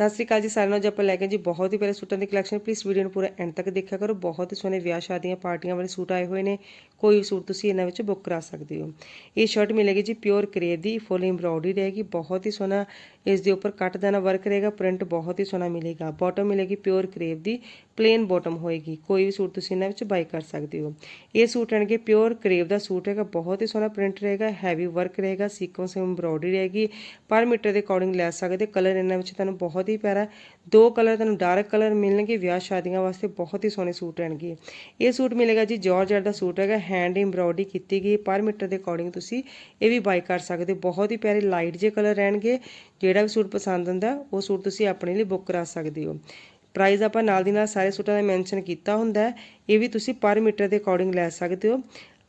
ਸਤਿ ਸ੍ਰੀ ਅਕਾਲ ਜੀ ਸਾਰਿਆਂ ਨੂੰ। ਅੱਜ ਆਪਾਂ ਲੈ ਕੇ ਜੀ ਬਹੁਤ ਹੀ ਪਿਆਰੇ ਸੂਟਾਂ ਦੀ ਕਲੈਕਸ਼ਨ ਪਲੀਜ਼ ਵੀਡੀਓ ਨੂੰ ਪੂਰਾ ਐਂਡ ਤੱਕ ਦੇਖਿਆ ਕਰੋ। ਬਹੁਤ ਹੀ ਸੋਹਣੇ ਵਿਆਹ ਸ਼ਾਦੀਆਂ, ਪਾਰਟੀਆਂ ਵਾਲੇ ਸੂਟ ਆਏ ਹੋਏ ਨੇ। ਕੋਈ ਵੀ ਸੂਟ ਤੁਸੀਂ ਇਹਨਾਂ ਵਿੱਚ ਬੁੱਕ ਕਰਾ ਸਕਦੇ ਹੋ। ਇਹ ਸ਼ਰਟ ਮਿਲੇਗੀ ਜੀ ਪਿਓਰ ਕਰੇਵ ਦੀ ਫੁੱਲ ਐਮਬ੍ਰੋਇਡਰੀ ਰਹੇਗੀ। ਬਹੁਤ ਹੀ ਸੋਹਣਾ ਇਸ ਦੇ ਉੱਪਰ ਕੱਟ ਦਾਣਾ ਵਰਕ ਰਹੇਗਾ ਪ੍ਰਿੰਟ ਬਹੁਤ ਹੀ ਸੋਹਣਾ ਮਿਲੇਗਾ। ਬਾਟਮ ਮਿਲੇਗੀ ਪਿਓਰ ਕਰੇਵ ਦੀ ਪਲੇਨ ਬਾਟਮ ਹੋਏਗੀ। ਕੋਈ ਵੀ ਸੂਟ ਤੁਸੀਂ ਇਹਨਾਂ ਵਿੱਚ ਬਾਈ ਕਰ ਸਕਦੇ ਹੋ। ਇਹ ਸੂਟ ਆਣਗੇ ਪਿਓਰ ਕਰੇਵ ਦਾ ਸੂਟ ਹੈਗਾ, ਬਹੁਤ ਹੀ ਸੋਹਣਾ ਪ੍ਰਿੰਟ ਰਹੇਗਾ ਹੈਵੀ ਵਰਕ ਰਹੇਗਾ ਸੀਕੁਐਂਸ ਐਮਬ੍ਰੋਇਡਰੀ ਰਹੇਗੀ। ਪਰ ਮੀਟਰ ਦੇ ਅਕੋਰਡਿੰਗ ਲੈ ਸਕਦੇ ਕਲਰ ਇਹਨਾਂ ਵਿੱਚ ਤੁਹਾਨੂੰ ਬਹੁਤ ਹੀ ਪਿਆਰਾ, ਦੋ ਕਲਰ ਤੁਹਾਨੂੰ ਡਾਰਕ ਕਲਰ ਮਿਲਣਗੇ, ਵਿਆਹ ਸ਼ਾਦੀਆਂ ਵਾਸਤੇ ਬਹੁਤ ਹੀ ਸੋਹਣੇ ਸੂਟ ਰਹਿਣਗੇ ਇਹ ਸੂਟ ਮਿਲੇਗਾ ਜੀ ਜਾਰਜਟ ਦਾ ਸੂਟ ਹੈਗਾ ਹੈਂਡ ਐਮਬ੍ਰੋਇਡਰੀ ਕੀਤੀ ਗਈ, ਪਰ ਮੀਟਰ ਦੇ ਅਕੋਰਡਿੰਗ ਤੁਸੀਂ ਇਹ ਵੀ ਬਾਈ ਕਰ ਸਕਦੇ ਹੋ। ਬਹੁਤ ਹੀ ਪਿਆਰੇ ਲਾਈਟ ਜੇ ਕਲਰ ਰਹਿਣਗੇ ਜਿਹੜੇ ਜਿਹੜਾ ਵੀ ਸੂਟ ਪਸੰਦ ਹੁੰਦਾ, ਉਹ ਸੂਟ ਤੁਸੀਂ ਆਪਣੇ ਲਈ ਬੁੱਕ ਕਰਾ ਸਕਦੇ ਹੋ। ਪ੍ਰਾਈਸ ਆਪਾਂ ਨਾਲ ਦੀ ਨਾਲ ਸਾਰੇ ਸੂਟਾਂ ਦਾ ਮੈਂਸ਼ਨ ਕੀਤਾ ਹੁੰਦਾ ਹੈ, ਇਹ ਵੀ ਤੁਸੀਂ ਪਰ ਮੀਟਰ ਦੇ ਅਕੋਰਡਿੰਗ ਲੈ ਸਕਦੇ ਹੋ।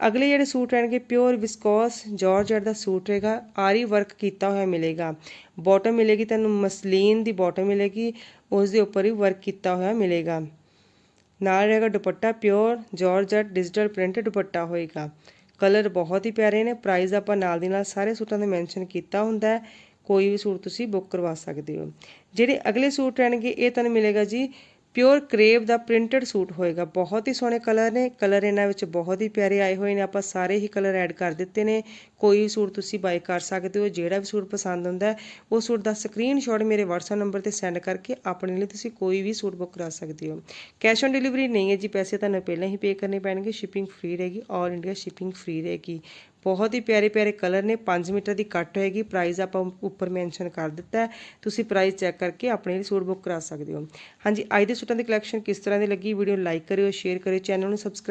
ਅਗਲੇ ਜਿਹੜੇ ਸੂਟ ਰਹਿਣਗੇ ਪਿਓਰ ਵਿਸਕੋਸ ਜਾਰਜਟ ਦਾ ਸੂਟ ਰਹੇਗਾ, ਆਰੀ ਵਰਕ ਕੀਤਾ ਹੋਇਆ ਮਿਲੇਗਾ। ਬਾਟਮ ਮਿਲੇਗੀ ਤੁਹਾਨੂੰ, ਮਸਲੀਨ ਦੀ ਬਾਟਮ ਮਿਲੇਗੀ ਉਸ ਦੇ ਉੱਪਰ ਹੀ ਵਰਕ ਕੀਤਾ ਹੋਇਆ ਮਿਲੇਗਾ। ਨਾਲ ਰਹੇਗਾ dupatta pure georgette digital print dupatta ਹੋਏਗਾ। ਕਲਰ ਬਹੁਤ ਹੀ ਪਿਆਰੇ ਨੇ ਪ੍ਰਾਈਸ ਆਪਾਂ ਨਾਲ ਦੀ ਨਾਲ ਸਾਰੇ ਸੂਟਾਂ ਦੇ ਮੈਂਸ਼ਨ ਕੀਤਾ ਹੁੰਦਾ ਹੈ। ਕੋਈ ਵੀ ਸੂਟ ਤੁਸੀਂ ਬੁੱਕ ਕਰਵਾ ਸਕਦੇ ਹੋ। ਜਿਹੜੇ ਅਗਲੇ ਸੂਟ ਰਹਿਣਗੇ, ਇਹ ਤੁਹਾਨੂੰ ਮਿਲੇਗਾ ਜੀ ਪਿਓਰ ਕਰੇਵ ਦਾ ਪ੍ਰਿੰਟਡ ਸੂਟ ਹੋਏਗਾ। ਬਹੁਤ ਹੀ ਸੋਹਣੇ ਕਲਰ ਨੇ। ਕਲਰ ਇਹਨਾਂ ਵਿੱਚ ਬਹੁਤ ਹੀ ਪਿਆਰੇ ਆਏ ਹੋਏ ਨੇ। ਆਪਾਂ ਸਾਰੇ ਹੀ ਕਲਰ ਐਡ ਕਰ ਦਿੱਤੇ ਨੇ। ਕੋਈ ਵੀ ਸੂਟ ਤੁਸੀਂ ਬਾਈ ਕਰ ਸਕਦੇ ਹੋ। ਜਿਹੜਾ ਵੀ ਸੂਟ ਪਸੰਦ ਆਉਂਦਾ ਉਹ ਸੂਟ ਦਾ ਸਕਰੀਨਸ਼ਾਟ ਮੇਰੇ WhatsApp ਨੰਬਰ ਤੇ ਸੈਂਡ ਕਰਕੇ ਆਪਣੇ ਲਈ ਤੁਸੀਂ ਕੋਈ ਵੀ ਸੂਟ ਬੁੱਕ ਕਰਾ ਸਕਦੇ ਹੋ। ਕੈਸ਼ ਔਨ ਡਿਲੀਵਰੀ ਨਹੀਂ ਹੈ ਜੀ। ਪੈਸੇ ਤੁਹਾਨੂੰ ਪਹਿਲਾਂ ਹੀ ਪੇ ਕਰਨੇ ਪੈਣਗੇ। ਸ਼ਿਪਿੰਗ ਫ੍ਰੀ ਰਹੇਗੀ। ਆਲ ਇੰਡੀਆ ਸ਼ਿਪਿੰਗ ਫ੍ਰੀ ਰਹੇਗੀ। ਬਹੁਤ ਹੀ ਪਿਆਰੇ ਪਿਆਰੇ ਕਲਰ ਨੇ। 5 ਮੀਟਰ ਦੀ ਕੱਟ ਹੋਏਗੀ। ਪ੍ਰਾਈਸ ਆਪਾਂ ਉੱਪਰ ਮੈਂਸ਼ਨ ਕਰ ਦਿੱਤਾ ਤੁਸੀਂ ਪ੍ਰਾਈਸ ਚੈੱਕ ਕਰਕੇ ਆਪਣੇ ਲਈ ਸੂਟ ਬੁੱਕ ਕਰਾ ਸਕਦੇ ਹੋ। ਹਾਂਜੀ, ਅੱਜ ਦੇ ਸੂਟਾਂ ਦੀ ਕਲੈਕਸ਼ਨ ਕਿਸ ਤਰ੍ਹਾਂ ਦੀ ਲੱਗੀ? ਵੀਡੀਓ ਲਾਈਕ ਕਰਿਓ ਸ਼ੇਅਰ ਕਰਿਓ ਚੈਨਲ ਨੂੰ ਸਬਸਕ੍ਰਾਈਬ